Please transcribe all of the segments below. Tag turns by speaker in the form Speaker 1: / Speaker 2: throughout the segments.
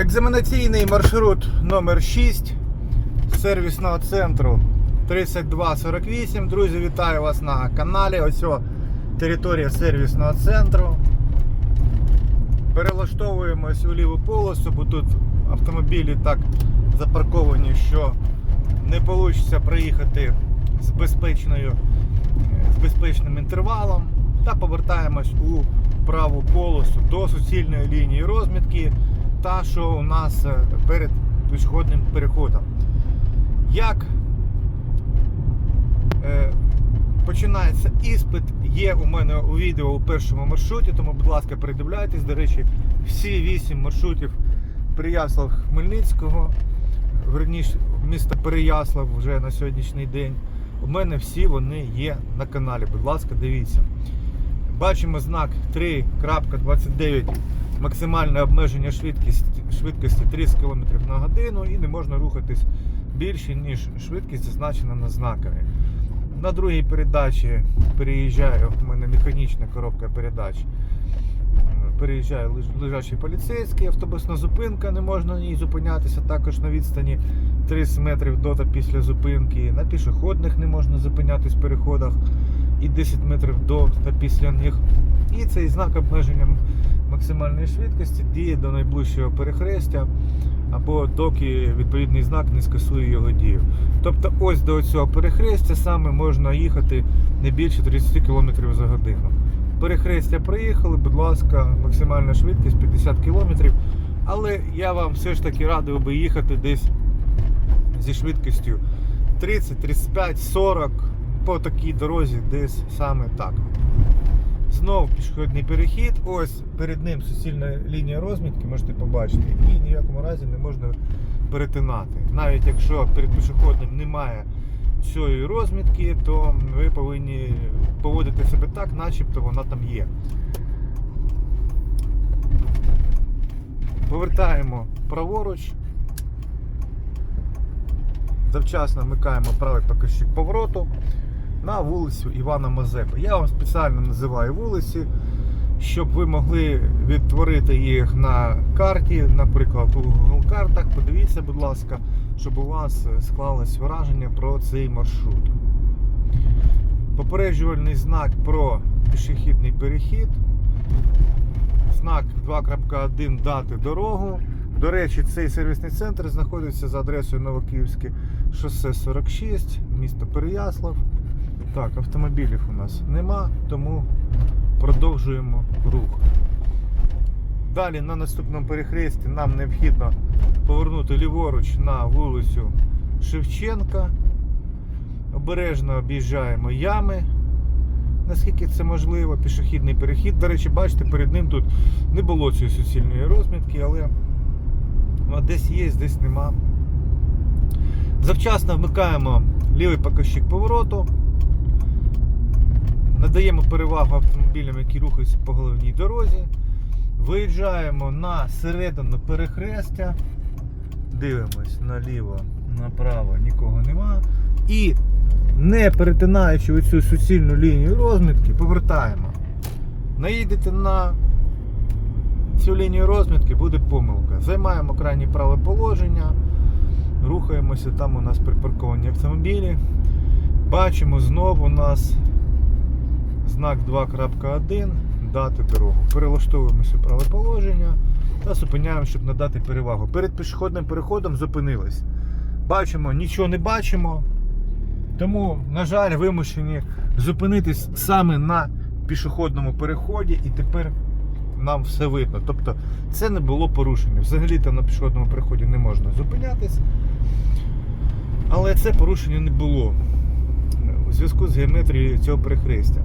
Speaker 1: Екзаменаційний маршрут номер 6 сервісного центру 3248. Друзі, вітаю вас на каналі. Ось о, територія сервісного центру. Перелаштовуємось у ліву полосу, бо тут автомобілі так запарковані, що не вийде проїхати з безпечною, з безпечним інтервалом. Та повертаємось у праву полосу до суцільної лінії розмітки, та що у нас е, перед пішохідним переходом. Як е, починається іспит, є у мене у відео у першому маршруті, тому, будь ласка, передивляйтесь. До речі, всі вісім маршрутів Переяслав Хмельницького, верніше міста Переяслав вже на сьогоднішній день. У мене всі вони є на каналі. Будь ласка, дивіться. Бачимо знак 3.29 максимальне обмеження швидкості, швидкості 30 км на годину і не можна рухатись більше, ніж швидкість зазначена на знакові. На другій передачі переїжджаю, у мене механічна коробка передач. Е, Переїжджає лежачий поліцейський, автобусна зупинка, не можна на ній зупинятися, також на відстані 30 метрів до та після зупинки. На пішохідних не можна зупинятись в переходах і 10 метрів до та після них. І цей знак обмеження максимальної швидкості діє до найближчого перехрестя або доки відповідний знак не скасує його дію. Тобто ось до цього перехрестя саме можна їхати не більше 30 км за годину. Перехрестя проїхали, будь ласка, максимальна швидкість 50 км. Але я вам все ж таки радив би їхати десь зі швидкістю 30, 35, 40 по такій дорозі, десь саме так. Знову пішохідний перехід. Ось перед ним суцільна лінія розмітки, можете побачити, і ні в якому разі не можна перетинати. Навіть якщо перед пішохідним немає цієї розмітки, то ви повинні поводити себе так, начебто вона там є. Повертаємо праворуч. Завчасно вмикаємо правий показчик повороту на вулицю Івана Мазепи. Я вам спеціально називаю вулиці, щоб ви могли відтворити їх на карті, наприклад, у Google картах. Подивіться, будь ласка, щоб у вас склалось враження про цей маршрут. Попереджувальний знак про пішохідний перехід. Знак 2.1 дати дорогу. До речі, цей сервісний центр знаходиться за адресою Новокиївське шосе 46, місто Переяслав. Так, автомобілів у нас нема, тому продовжуємо рух. Далі на наступному перехресті нам необхідно повернути ліворуч на вулицю Шевченка. Обережно об'їжджаємо ями, наскільки це можливо, пішохідний перехід. До речі, бачите, перед ним тут не було цієї суцільної розмітки, але десь є, десь нема. Завчасно вмикаємо лівий показчик повороту. Надаємо перевагу автомобілям, які рухаються по головній дорозі. Виїжджаємо на середину перехрестя. Дивимось наліво, направо, нікого нема. І не перетинаючи оцю суцільну лінію розмітки, повертаємо. Наїдете на цю лінію розмітки, буде помилка. Займаємо крайнє праве положення, рухаємося, там у нас припарковані автомобілі. Бачимо знову у нас знак 2.1 дати дорогу. Перелаштовуємося праве положення та зупиняємо, щоб надати перевагу. Перед пішохідним переходом зупинились. Бачимо, нічого не бачимо. Тому, на жаль, вимушені зупинитись саме на пішохідному переході, і тепер нам все видно. Тобто це не було порушення. Взагалі-то на пішохідному переході не можна зупинятись. Але це порушення не було у зв'язку з геометрією цього перехрестя.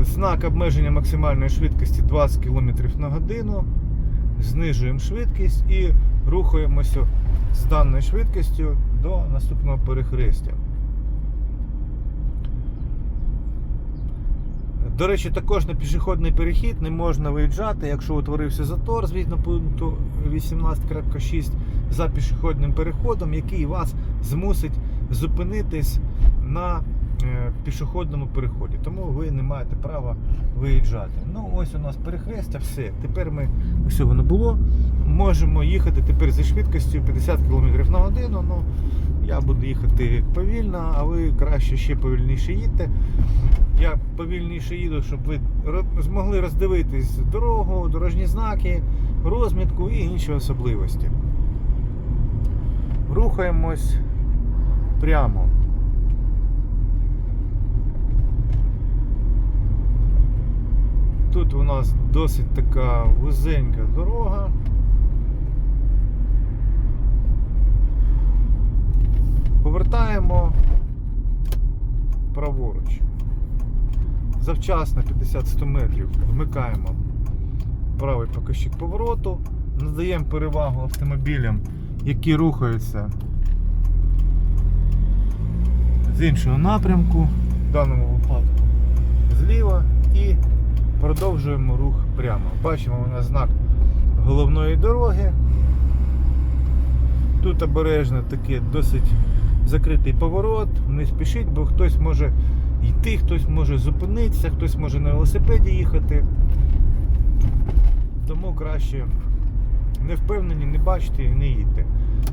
Speaker 1: Знак обмеження максимальної швидкості 20 км на годину. Знижуємо швидкість і рухаємося з даною швидкістю до наступного перехрестя. До речі, також на пішохідний перехід не можна виїжджати, якщо утворився затор згідно пункту 18.6 за пішохідним переходом, який вас змусить зупинитись на е, пішохідному переході, тому ви не маєте права виїжджати. Ну ось у нас перехрестя, все. Тепер ми ось воно було. Можемо їхати тепер зі швидкістю 50 км на годину. Ну, я буду їхати повільно, а ви краще ще повільніше їдьте. Я повільніше їду, щоб ви змогли роздивитись дорогу, дорожні знаки, розмітку і інші особливості. Рухаємось прямо. Тут у нас досить така вузенька дорога. Повертаємо праворуч. Завчасно 50-100 метрів вмикаємо правий покажчик повороту, надаємо перевагу автомобілям, які рухаються з іншого напрямку, в даному випадку зліва, і продовжуємо рух прямо. Бачимо у нас знак головної дороги. Тут обережно такий досить закритий поворот, не спішіть, бо хтось може йти, хтось може зупинитися, хтось може на велосипеді їхати. Тому краще не впевнені, не бачите і не їдьте.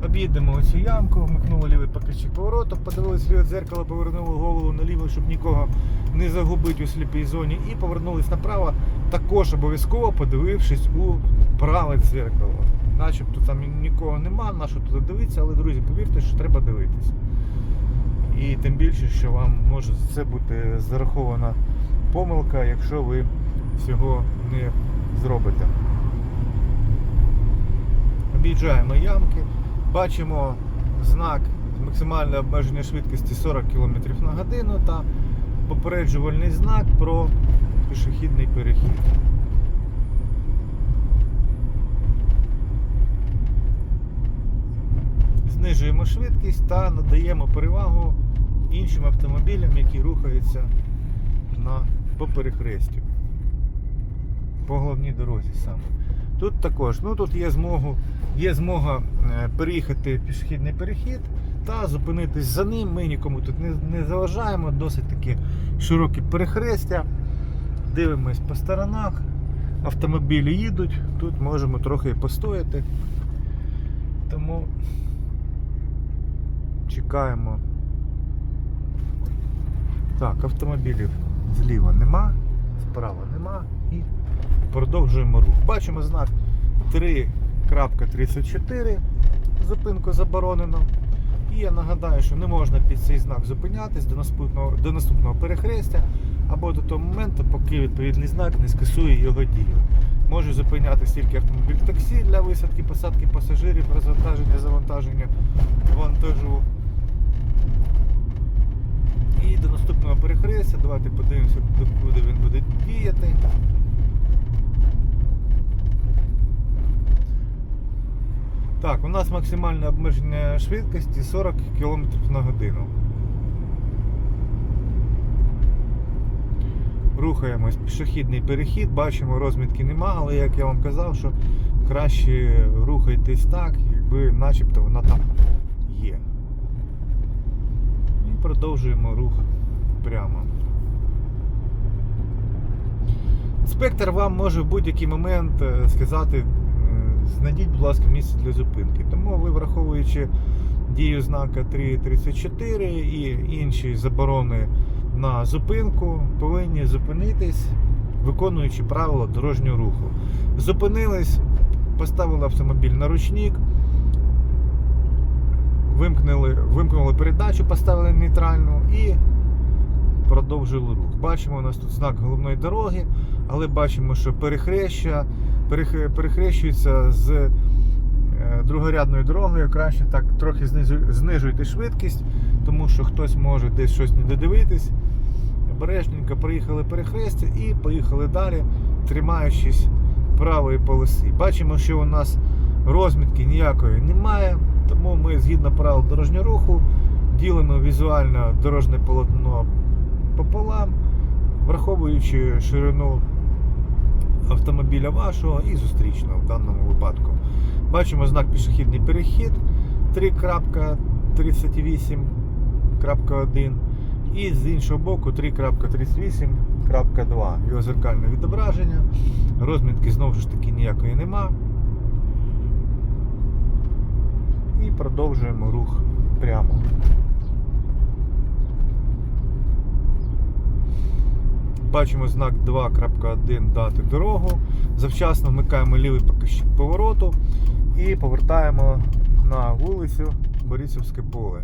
Speaker 1: Об'їдемо оцю ямку, вмикнули лівий покажчик повороту, подивилися ліве дзеркало, повернули голову наліво, щоб нікого не загубити у сліпій зоні, і повернулись направо, також обов'язково подивившись у праве дзеркало. Начебто там нікого нема, на що туди дивитися, але друзі, повірте, що треба дивитись. І тим більше, що вам може це бути зарахована помилка, якщо ви цього не зробите. Об'їжджаємо ямки, бачимо знак максимальне обмеження швидкості 40 км на годину та попереджувальний знак про пішохідний перехід. Знижуємо швидкість та надаємо перевагу іншим автомобілям, які рухаються на, по перехрестю. По головній дорозі саме. Тут також, ну тут є змогу, є змога е, переїхати пішохідний перехід та зупинитись за ним. Ми нікому тут не, не заважаємо, досить такі широкі перехрестя. Дивимось по сторонах, автомобілі їдуть, тут можемо трохи постояти. Тому чекаємо. Так, автомобілів зліва нема, справа нема продовжуємо рух. Бачимо знак 3.34, зупинку заборонено. І я нагадаю, що не можна під цей знак зупинятись до наступного, до наступного перехрестя або до того моменту, поки відповідний знак не скасує його дію. Може зупинятися тільки автомобіль таксі для висадки, посадки пасажирів, розвантаження, завантаження вантажу. І до наступного перехрестя давайте подивимося, куди він буде діяти. Так, у нас максимальне обмеження швидкості 40 км на годину. Рухаємось пішохідний перехід, бачимо, розмітки нема, але як я вам казав, що краще рухайтесь так, якби начебто вона там є. І продовжуємо рух прямо. Інспектор вам може в будь-який момент е, сказати, знайдіть, будь ласка, місце для зупинки. Тому ви, враховуючи дію знака 3.34 і інші заборони на зупинку, повинні зупинитись, виконуючи правила дорожнього руху. Зупинились, поставили автомобіль на ручник, вимкнули, вимкнули передачу, поставили нейтральну і продовжили рух. Бачимо, у нас тут знак головної дороги, але бачимо, що перехреща перех- перехрещується з е, другорядною дорогою. Краще так трохи знижуйте швидкість, тому що хтось може десь щось не додивитись. Обережненько проїхали перехрестя і поїхали далі, тримаючись правої полоси. Бачимо, що у нас розмітки ніякої немає, тому ми згідно правил дорожнього руху ділимо візуально дорожне полотно пополам, враховуючи ширину автомобіля вашого і зустрічного в даному випадку. Бачимо знак пішохідний перехід 3.38.1 І з іншого боку 3.38.2. Його зеркальне відображення. Розмітки знову ж таки ніякої нема. І продовжуємо рух прямо. Бачимо знак 2.1 дати дорогу. Завчасно вмикаємо лівий покажчик повороту і повертаємо на вулицю Борисівське поле.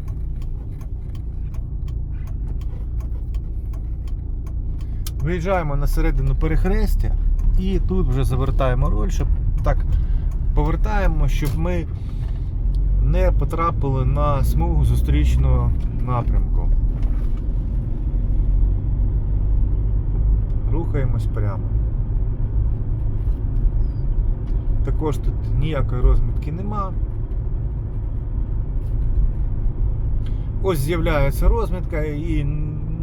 Speaker 1: Виїжджаємо на середину перехрестя і тут вже завертаємо руль, щоб так повертаємо, щоб ми не потрапили на смугу зустрічного напрямку. Рухаємось прямо. Також тут ніякої розмітки нема. Ось з'являється розмітка і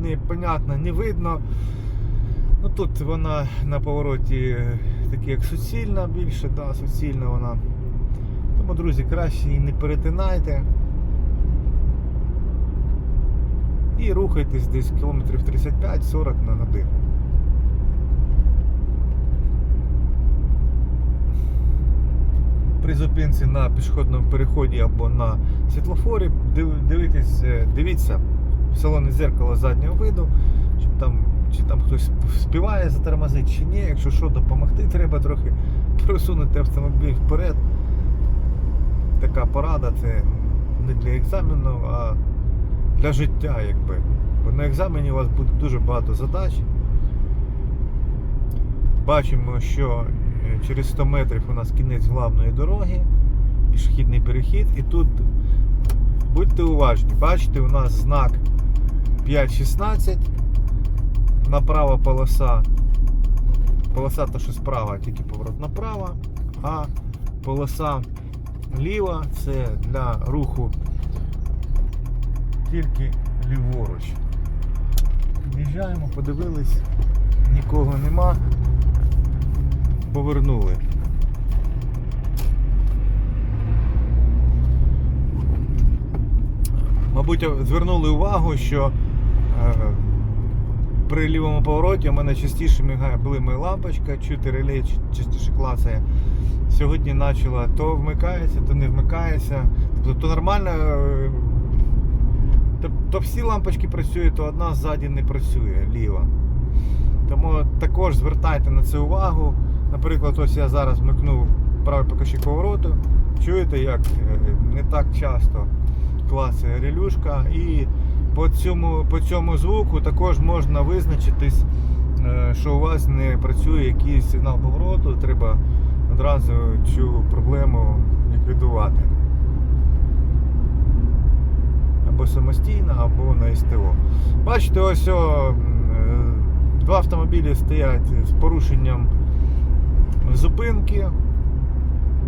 Speaker 1: непонятно, не видно. Ну тут вона на повороті такі як суцільна більше, да, суцільна вона. Тому, друзі, краще її не перетинайте. І рухайтесь десь кілометрів 35-40 на годину. При зупинці на пішохідному переході або на світлофорі див- дивитесь, е, дивіться в салоні зеркало заднього виду, щоб там, чи там хтось співає затормозити, чи ні. Якщо що, допомогти, треба трохи просунути автомобіль вперед. Така порада це не для екзамену, а для життя, якби. Бо на екзамені у вас буде дуже багато задач. Бачимо, що через 100 метрів у нас кінець главної дороги, пішохідний перехід, і тут будьте уважні, бачите, у нас знак 5.16, направо полоса, полоса та що справа, тільки поворот направо, а полоса ліва це для руху тільки ліворуч. В'їжджаємо, подивились, нікого нема повернули. Мабуть, звернули увагу, що е, при лівому повороті у мене частіше мігає блимає лампочка, чути реле частіше клацає. Сьогодні почала то вмикається, то не вмикається. Тобто то нормально. е, То, то всі лампочки працюють, то одна ззаді не працює ліва. Тому також звертайте на це увагу. Наприклад, ось я зараз вмикнув правий покажчик повороту. Чуєте, як е, не так часто клацає релюшка. І по цьому, по цьому звуку також можна визначитись, е, що у вас не працює якийсь сигнал повороту, треба одразу цю проблему ліквідувати. Або самостійно, або на СТО. Бачите, ось о, е, два автомобілі стоять з порушенням зупинки.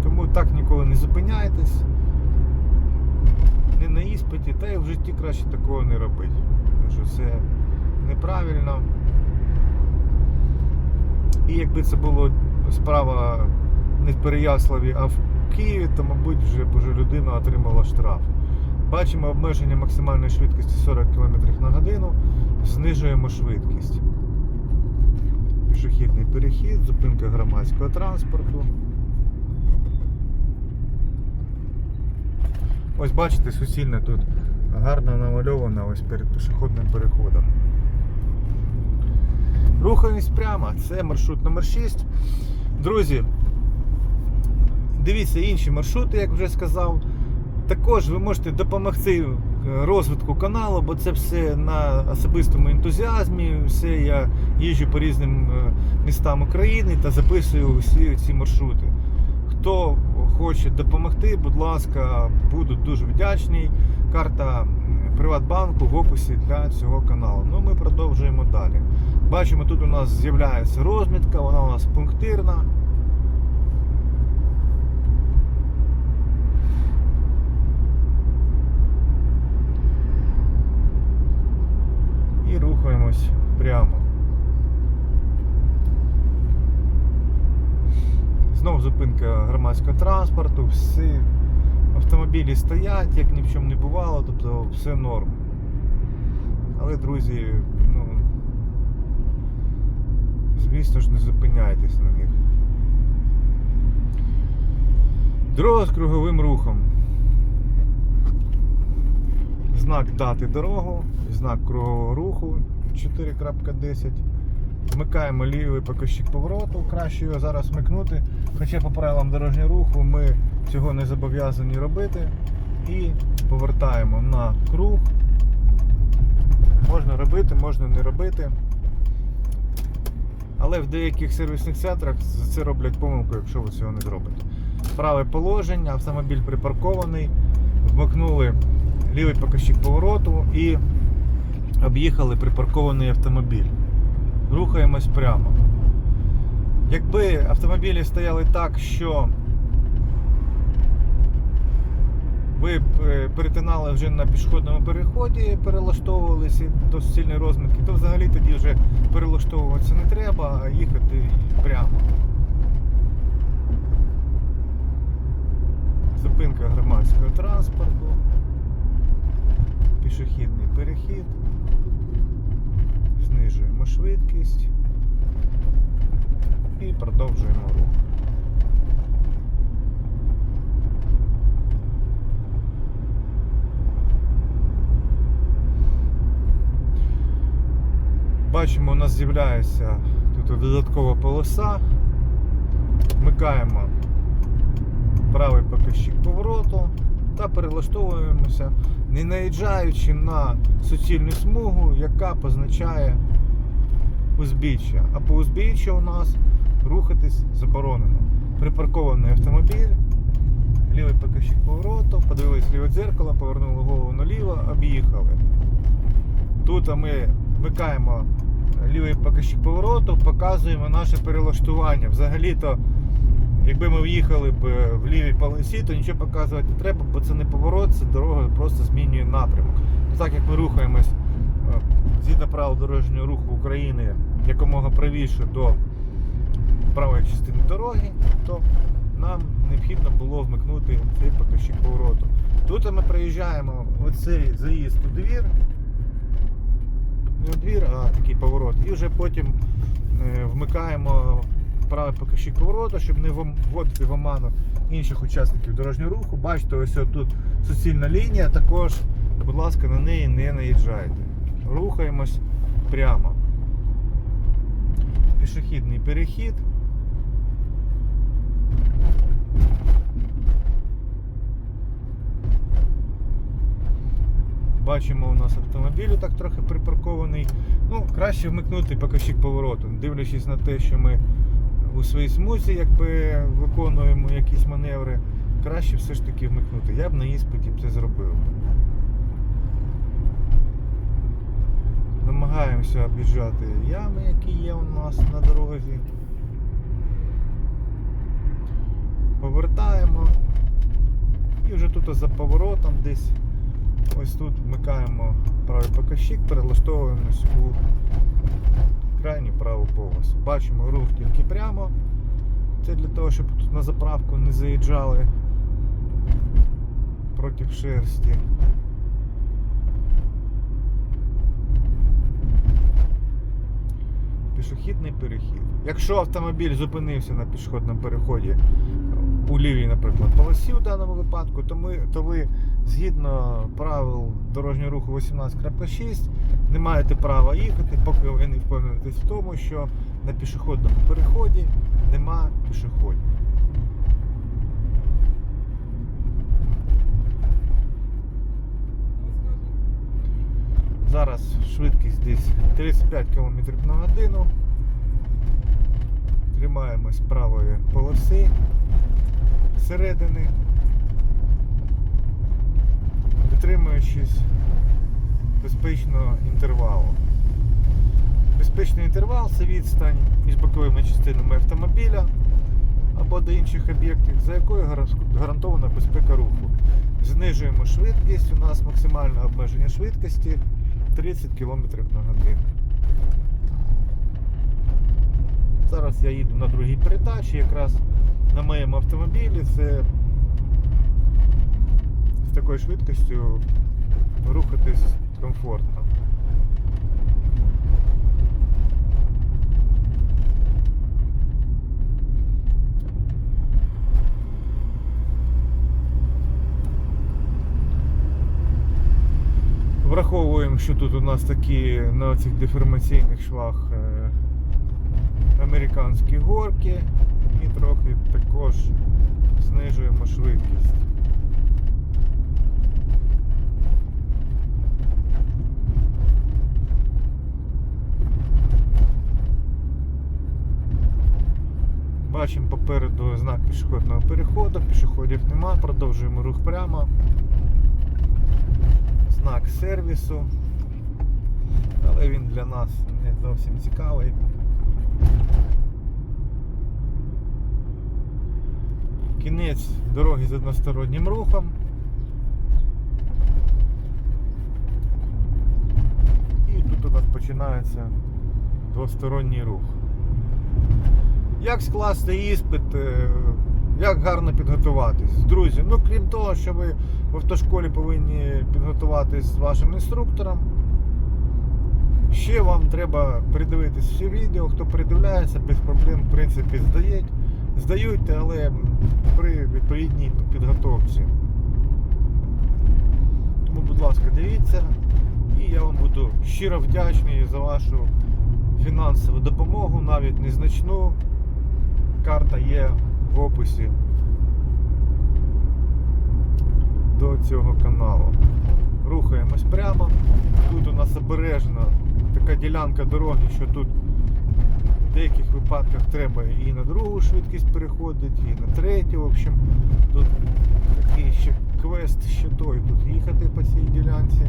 Speaker 1: Тому так ніколи не зупиняйтесь. Не на іспиті, та й в житті краще такого не робити. Тому що це неправильно. І якби це було справа не в Переяславі, а в Києві, то, мабуть, вже б уже людина отримала штраф. Бачимо обмеження максимальної швидкості 40 км на годину, знижуємо швидкість. Пішохідний перехід, зупинка громадського транспорту. Ось бачите, суцільне тут гарно намальовано ось перед пішохідним переходом. Рухаємось прямо. Це маршрут номер 6. Друзі, дивіться інші маршрути, як вже сказав. Також ви можете допомогти розвитку каналу, бо це все на особистому ентузіазмі. Все я їжджу по різним е, містам України та записую усі ці маршрути. Хто хоче допомогти, будь ласка, буду дуже вдячний. Карта Приватбанку в описі для цього каналу. Ну, ми продовжуємо далі. Бачимо, тут у нас з'являється розмітка, вона у нас пунктирна. І прямо. Знову зупинка громадського транспорту, всі автомобілі стоять, як ні в чому не бувало, тобто все норм. Але, друзі, ну, звісно ж, не зупиняйтесь на них. Дорога з круговим рухом. Знак дати дорогу, знак кругового руху 4.10. Вмикаємо лівий покажчик повороту, краще його зараз вмикнути. Хоча по правилам дорожнього руху ми цього не зобов'язані робити. І повертаємо на круг. Можна робити, можна не робити. Але в деяких сервісних центрах це роблять помилку, якщо ви цього не зробите. Праве положення, автомобіль припаркований, вмикнули лівий покажчик повороту і об'їхали припаркований автомобіль. Рухаємось прямо. Якби автомобілі стояли так, що ви б, е, перетинали вже на пішохідному переході, перелаштовувалися до суцільної розмітки, то взагалі тоді вже перелаштовуватися не треба, а їхати прямо. Зупинка громадського транспорту, пішохідний перехід, знижуємо швидкість і продовжуємо рух. Бачимо, у нас з'являється тут додаткова полоса. Вмикаємо правий покажчик повороту та перелаштовуємося, не наїжджаючи на суцільну смугу, яка позначає узбіччя. А по узбіччю у нас рухатись заборонено. Припаркований автомобіль, лівий покажчик повороту, подивились ліве дзеркало, повернули голову наліво, об'їхали. Тут ми вмикаємо лівий покажчик повороту, показуємо наше перелаштування. Взагалі-то, якби ми в'їхали б в лівій полосі, то нічого показувати не треба, бо це не поворот, це дорога просто змінює напрямок. Так як ми рухаємось е, згідно правил дорожнього руху України якомога правіше до правої частини дороги, то нам необхідно було вмикнути цей покажчик повороту. Тут ми приїжджаємо оцей заїзд у двір, не у двір, а такий поворот. І вже потім е, вмикаємо правий покажчик повороту, щоб не вводити в оману інших учасників дорожнього руху. Бачите, ось тут суцільна лінія, також, будь ласка, на неї не наїжджайте. Рухаємось прямо. Пішохідний перехід. Бачимо, у нас автомобіль так трохи припаркований. Ну, краще вмикнути покажчик повороту, дивлячись на те, що ми у своїй смузі якби виконуємо якісь маневри, краще все ж таки вмикнути. Я б на іспиті б це зробив. Намагаємося об'їжджати ями, які є у нас на дорозі. Повертаємо. І вже тут за поворотом десь ось тут вмикаємо правий покажчик, перелаштовуємось у крайню праву полосу. Бачимо рух тільки прямо. Це для того, щоб тут на заправку не заїжджали проти шерсті. Пішохідний перехід. Якщо автомобіль зупинився на пішохідному переході у лівій, наприклад, полосі у даному випадку, то, ми, то ви згідно правил дорожнього руху 18.6 не маєте права їхати, поки ви не впевнитесь в тому, що на пішохідному переході нема пішоходів. Зараз швидкість десь 35 км на годину. Тримаємось правої полоси середини, дотримуючись безпечного інтервалу. Безпечний інтервал це відстань між боковими частинами автомобіля або до інших об'єктів, за якою гарантована безпека руху. Знижуємо швидкість, у нас максимальне обмеження швидкості 30 км на годину. Зараз я їду на другій передачі, якраз на моєму автомобілі це з такою швидкістю рухатись комфортно. Враховуємо, що тут у нас такі на цих деформаційних швах е, американські горки і трохи також знижуємо швидкість. Бачимо попереду знак пішохідного переходу, пішоходів нема, продовжуємо рух прямо. Знак сервісу, але він для нас не зовсім цікавий. Кінець дороги з одностороннім рухом. І тут у нас починається двосторонній рух. Як скласти іспит, е, як гарно підготуватись? Друзі, ну крім того, що ви в автошколі повинні підготуватись з вашим інструктором. Ще вам треба передивитись всі відео, хто передивляється, без проблем, в принципі, здають. Здають, але при відповідній підготовці. Тому, будь ласка, дивіться, і я вам буду щиро вдячний за вашу фінансову допомогу, навіть незначну. Карта є в описі до цього каналу. Рухаємось прямо. Тут у нас обережна така ділянка дороги, що тут в деяких випадках треба і на другу швидкість переходити, і на третю. В общем, тут такий ще квест ще той тут їхати по цій ділянці.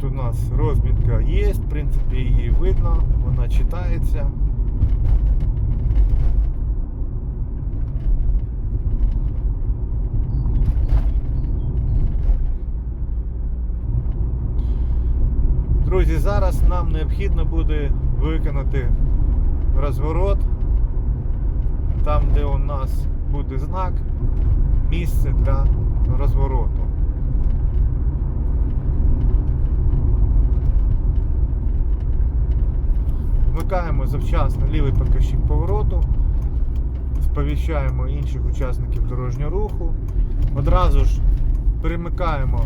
Speaker 1: Тут у розмітка є, в принципі, її видно, вона читається. Друзі, зараз нам необхідно буде виконати розворот. Там, де у нас буде знак, місце для розвороту. Вмикаємо завчасно лівий показчик повороту, сповіщаємо інших учасників дорожнього руху. Одразу ж перемикаємо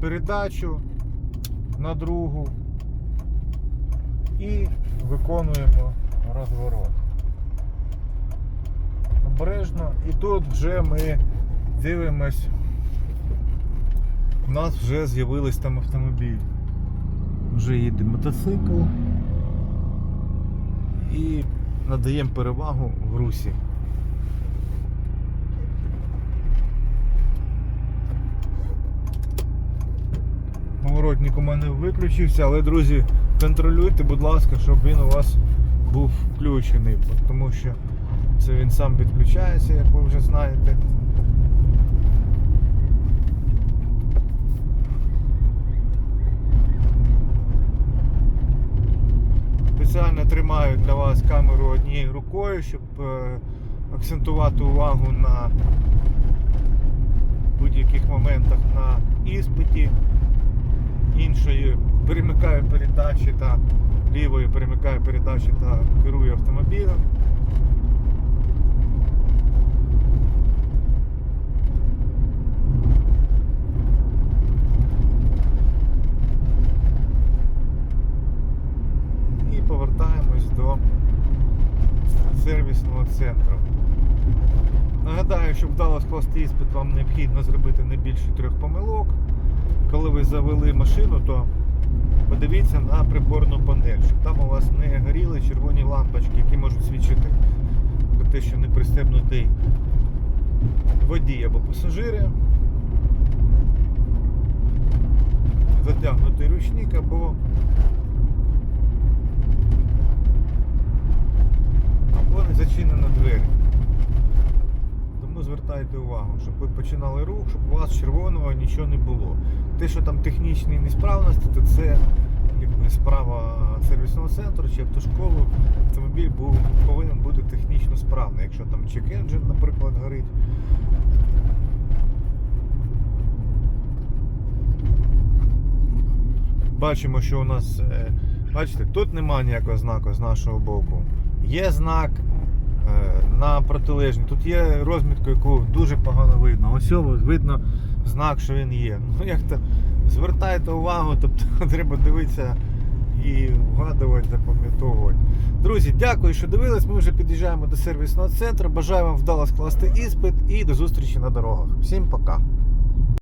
Speaker 1: передачу на другу і виконуємо розворот. Обережно. І тут вже ми дивимось, у нас вже з'явились там автомобіль. Вже їде мотоцикл і надаємо перевагу в русі. Поворотник у мене виключився, але, друзі, контролюйте, будь ласка, щоб він у вас був включений, тому що це він сам підключається, як ви вже знаєте. Спеціально тримаю для вас камеру однією рукою, щоб е, акцентувати увагу на будь-яких моментах на іспиті. Іншою перемикаю передачі та лівою перемикаю передачі та керую автомобілем. І повертаємось до сервісного центру. Нагадаю, щоб вдало скласти іспит, вам необхідно зробити не більше трьох помилок. Коли ви завели машину, то подивіться на приборну панель, щоб там у вас не горіли червоні лампочки, які можуть свідчити про те, що не пристебнутий водій або пасажири. Затягнутий ручник або або не зачинена двері ви звертаєте увагу, щоб ви починали рух, щоб у вас червоного нічого не було. Те, що там технічні несправності, то це якби, справа сервісного центру чи автошколи. Автомобіль був, повинен бути технічно справний, якщо там чек-енджин, наприклад, горить. Бачимо, що у нас, е, бачите, тут немає ніякого знаку з нашого боку. Є знак на протилежній. Тут є розмітка, яку дуже погано видно. Ось видно знак, що він є. Ну як то звертайте увагу, тобто треба дивитися і вгадувати, запам'ятовувати. Друзі, дякую, що дивились. Ми вже під'їжджаємо до сервісного центру. Бажаю вам вдало скласти іспит і до зустрічі на дорогах. Всім пока.